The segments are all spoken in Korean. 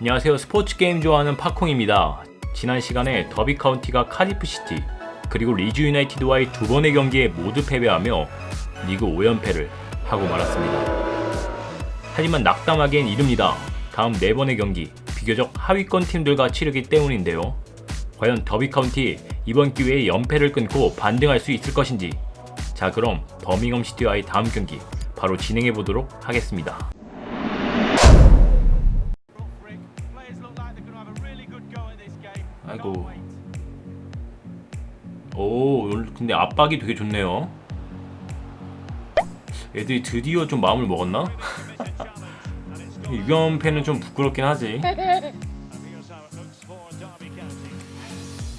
안녕하세요. 스포츠 게임 좋아하는 팝콩입니다. 지난 시간에 더비 카운티가 카디프 시티 그리고 리즈 유나이티드와의 두 번의 경기에 모두 패배하며 리그 5연패를 하고 말았습니다. 하지만 낙담하기엔 이릅니다. 다음 네 번의 경기 비교적 하위권 팀들과 치르기 때문인데요. 과연 더비 카운티 이번 기회에 연패를 끊고 반등할 수 있을 것인지 자 그럼 버밍엄 시티와의 다음 경기 바로 진행해 보도록 하겠습니다. 아이고. 오, 근데 압박이 되게 좋네요. 애들이 드디어 좀 마음을 먹었나? 6연패는 좀 부끄럽긴 하지.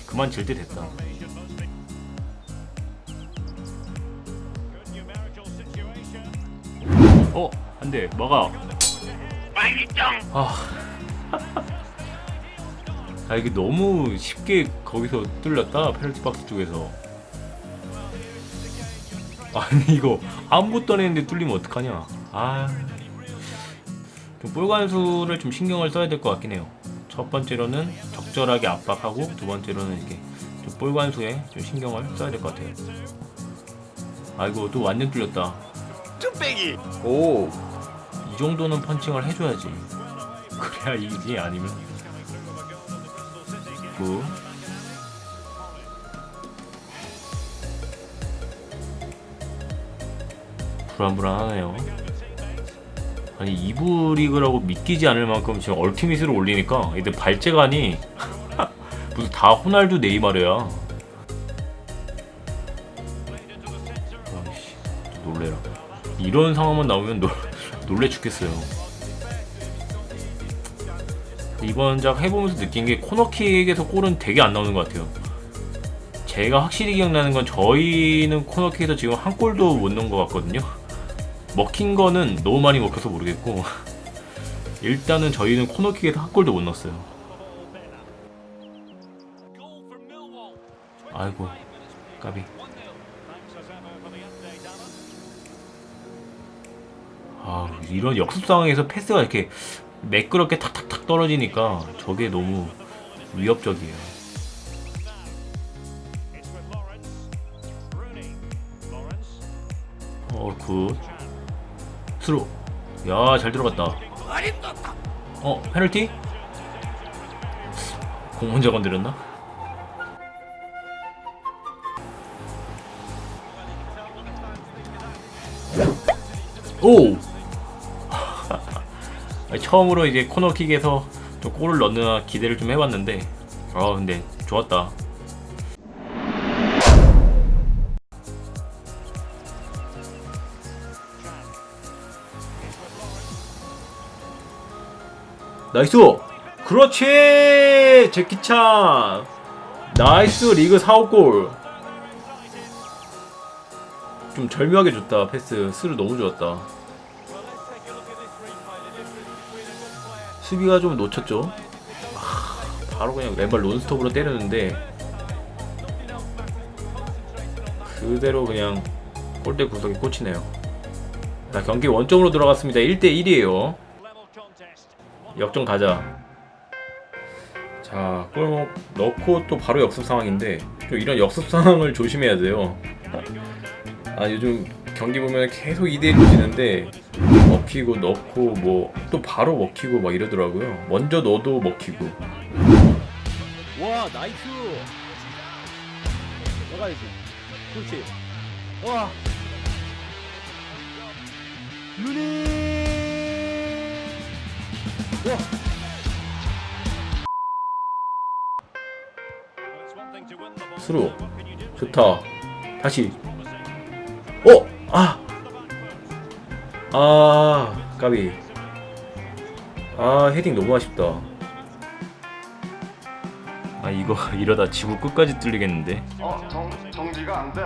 그만 질 때 됐다. 어, 안 돼. 막아. 아. 아 이게 너무 쉽게 거기서 뚫렸다? 페널티 박스 쪽에서. 아니 이거 아무것도 안 했는데 뚫리면 어떡하냐? 아좀 볼관수를 좀 신경을 써야 될 것 같긴 해요. 첫 번째로는 적절하게 압박하고 두 번째로는 이렇게 좀 볼관수에 좀 신경을 써야 될 것 같아요. 아이고 또 완전 뚫렸다. 뚝배기! 오. 이 정도는 펀칭을 해줘야지. 그래야 이기지 아니면 구 불안불안하네요. 아니 이브 리그라고 믿기지 않을 만큼 지금 얼티밋을 올리니까 이들 발재간이 무슨 다 호날두 네이마르야. 아이씨 놀래라. 이런 상황만 나오면 놀, 놀래 죽겠어요 이번 작 해보면서 느낀 게 코너킥에서 골은 되게 안 나오는 것 같아요. 제가 확실히 기억나는 건 저희는 코너킥에서 지금 한 골도 못 넣은 것 같거든요. 먹힌 거는 너무 많이 먹혀서 모르겠고 일단은 저희는 코너킥에서 한 골도 못 넣었어요. 아이고 까비. 아 이런 역습 상황에서 패스가 이렇게 매끄럽게 탁탁탁 떨어지니까 저게 너무 위협적이에요. 어, 굿. 스루. 야, 잘 들어갔다. 어, 페널티? 공 혼자 건드렸나? 오! 처음으로 이제 코너킥에서 좀 골을 넣느라 기대를 좀 해봤는데 아 근데 좋았다. 나이스! 그렇지! 제키찬! 나이스 리그 4호골! 좀 절묘하게 줬다 패스. 스루 너무 좋았다 수비가 좀 놓쳤죠. 아, 바로 그냥 왼발 논스톱으로 때렸는데 그대로 그냥 골대 구석에 꽂히네요. 자 경기 원점으로 들어갔습니다. 1대 1이에요. 역전 가자. 자, 골 넣고 또 바로 역습 상황인데 또 이런 역습 상황을 조심해야 돼요. 아 요즘 경기 보면 계속 2대1로 지는데 먹히고 넣고 뭐 또 바로 먹히고 막 이러더라고요. 먼저 넣어도 먹히고. 와 나이스 나가야지 그렇지 와 루니 와 스루 좋다. 다시. 어! 아! 아, 까비. 아, 헤딩 너무 아쉽다. 아, 이거 이러다 지구 끝까지 뚫리겠는데. 어, 정, 정지가 안 돼.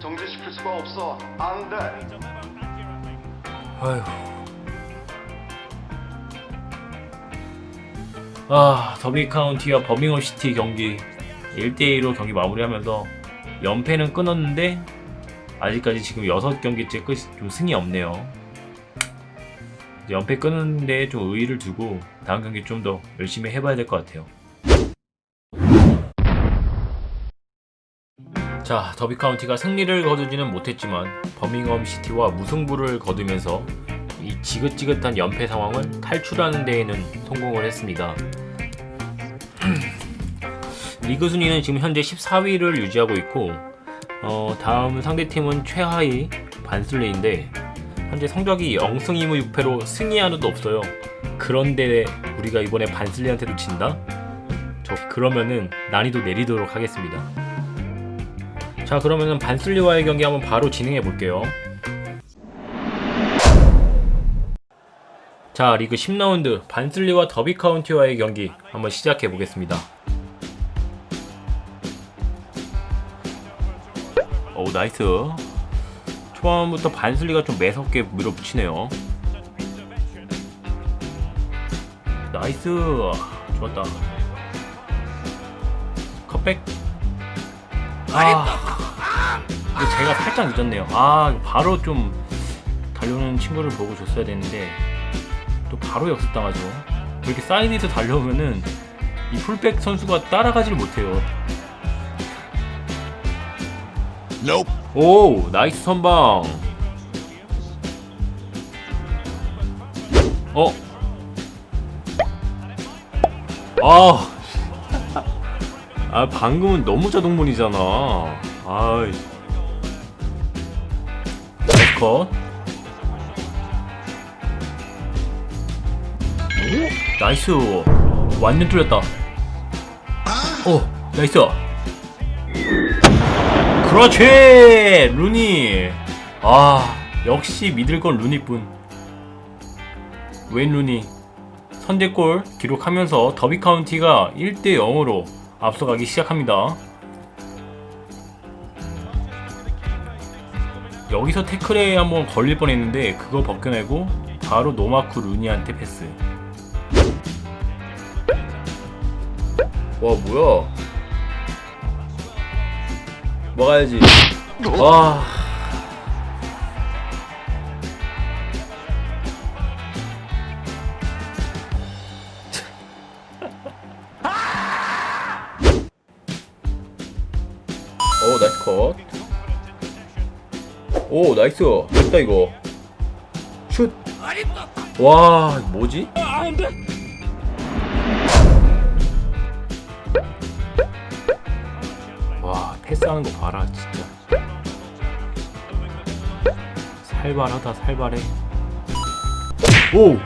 정지시킬 수가 없어. 안 돼. 아휴. 아, 더비 카운티와 버밍엄 시티 경기 1대 1로 경기 마무리하면서 연패는 끊었는데 아직까지 지금 6경기째 끝, 좀 승이 없네요. 연패 끊는데 좀 의의를 두고 다음 경기 좀 더 열심히 해봐야 될 것 같아요. 자, 더비 카운티가 승리를 거두지는 못했지만 버밍엄 시티와 무승부를 거두면서 이 지긋지긋한 연패 상황을 탈출하는 데에는 성공을 했습니다. 리그 순위는 지금 현재 14위를 유지하고 있고 어, 다음 상대팀은 최하위 반슬레인데 현재 성적이 0승 2무 6패로 승리 하나도 없어요. 그런데 우리가 이번에 반슬레한테도 진다? 저 그러면은 난이도 내리도록 하겠습니다. 자 그러면은 반슬리와의 경기 한번 바로 진행해 볼게요. 자 리그 10라운드 반슬리와 더비 카운티와의 경기 한번 시작해 보겠습니다. 나이스. 초반부터 반슬리가 좀 매섭게 밀어붙이네요. 나이스. 좋았다. 컷백. 아. 이거 제가 살짝 늦었네요. 아, 바로 좀 달려오는 친구를 보고 줬어야 되는데 또 바로 역습당하죠. 이렇게 사이드에서 달려오면은 이 풀백 선수가 따라가지를 못해요. 오, 나이스 선방. 어. 아. 아, 방금은 너무 자동문이잖아. 아이. 컷. 나이스. 완전 뚫렸다. 오, 나이스. 그렇지! 루니! 아, 역시 믿을 건 루니뿐. 웬 루니? 선제골 기록하면서 더비 카운티가 1대 0으로 앞서가기 시작합니다. 여기서 태클에 한번 걸릴 뻔했는데 그거 벗겨내고 바로 노마쿠 루니한테 패스. 와 뭐야? 먹어야지. 와. 오 나이스 컷. 오 나이스. 됐다 이거. 슛. 와 뭐지? 패스하는 거 봐라 진짜. 살발하다 살발해. 오.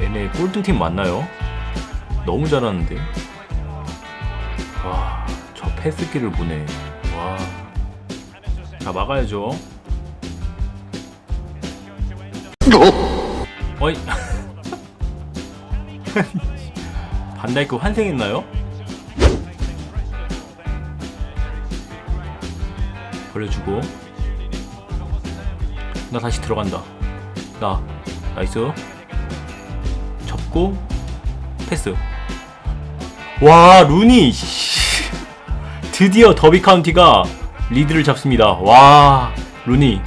얘네 꼴등팀 맞나요? 너무 잘하는데. 와, 저 패스기를 보네. 와. 자, 막아야죠. 어이. 반다이크 환생했나요? 벌려주고. 나 다시 들어간다. 나. 나이스. 접고. 패스. 와 루니 씨. 드디어 더비 카운티가 리드를 잡습니다. 와 루니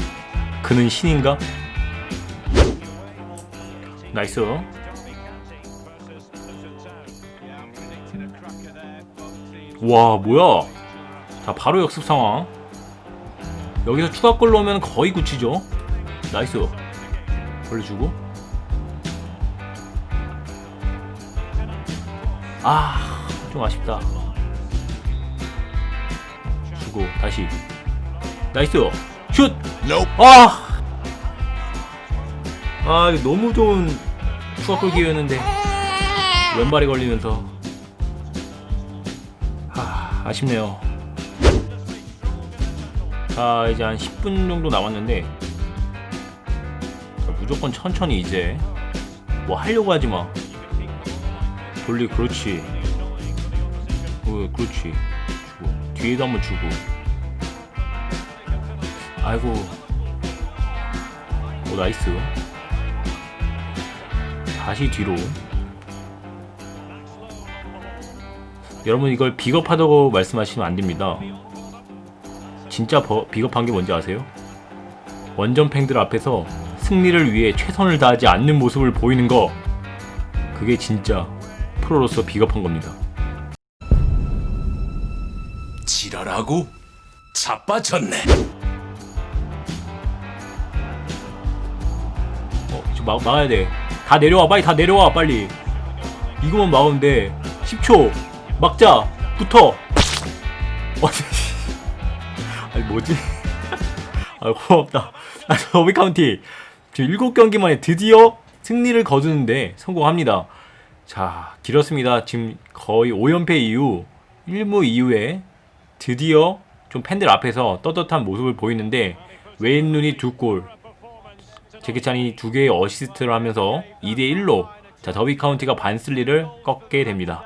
그는 신인가? 나이스. 와 뭐야? 자 바로 역습 상황. 여기서 추가골 넣으면 거의 굳히죠. 나이스. 벌려주고. 아, 좀 아쉽다. 주고 다시. 나이스. 슛. 아. 아, 이거 너무 좋은 추가골 기회였는데 왼발이 걸리면서 아, 아쉽네요. 자, 이제 한 10분 정도 남았는데 자, 무조건 천천히 이제 뭐 하려고 하지 마. 돌리 그렇지. 어, 그렇지. 주고. 뒤에도 한번 주고. 아이고. 오 나이스. 다시 뒤로. 여러분 이걸 비겁하다고 말씀하시면 안 됩니다 진짜 버- 비겁한 게 뭔지 아세요? 원전 팬들 앞에서 승리를 위해 최선을 다하지 않는 모습을 보이는 거 그게 진짜 프로로서 비겁한 겁니다. 지랄하고 자빠졌네. 어, 좀 막, 막아야 돼. 다 내려와, 빨리 다 내려와, 빨리. 이거만 막으면 돼. 10초. 막자. 붙어. 어, 아니, 뭐지? 아, 고맙다. 아, 더비 카운티. 지금 7경기 만에 드디어 승리를 거두는데 성공합니다. 자, 길었습니다. 지금 거의 5연패 이후 1무 이후에 드디어 좀 팬들 앞에서 떳떳한 모습을 보이는데 웨인 눈이 두 골, 제키찬이 두 개의 어시스트를 하면서 2대 1로 자 더비 카운티가 반슬리를 꺾게 됩니다.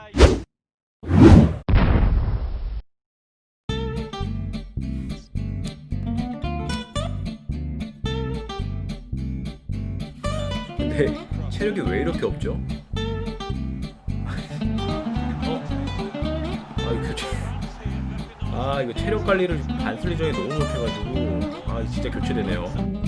체력이 왜 이렇게 없죠? 어? 아 이거 교체 아 이거 체력 관리를 반슬리 전에 너무 못해가지고 아 진짜 교체되네요.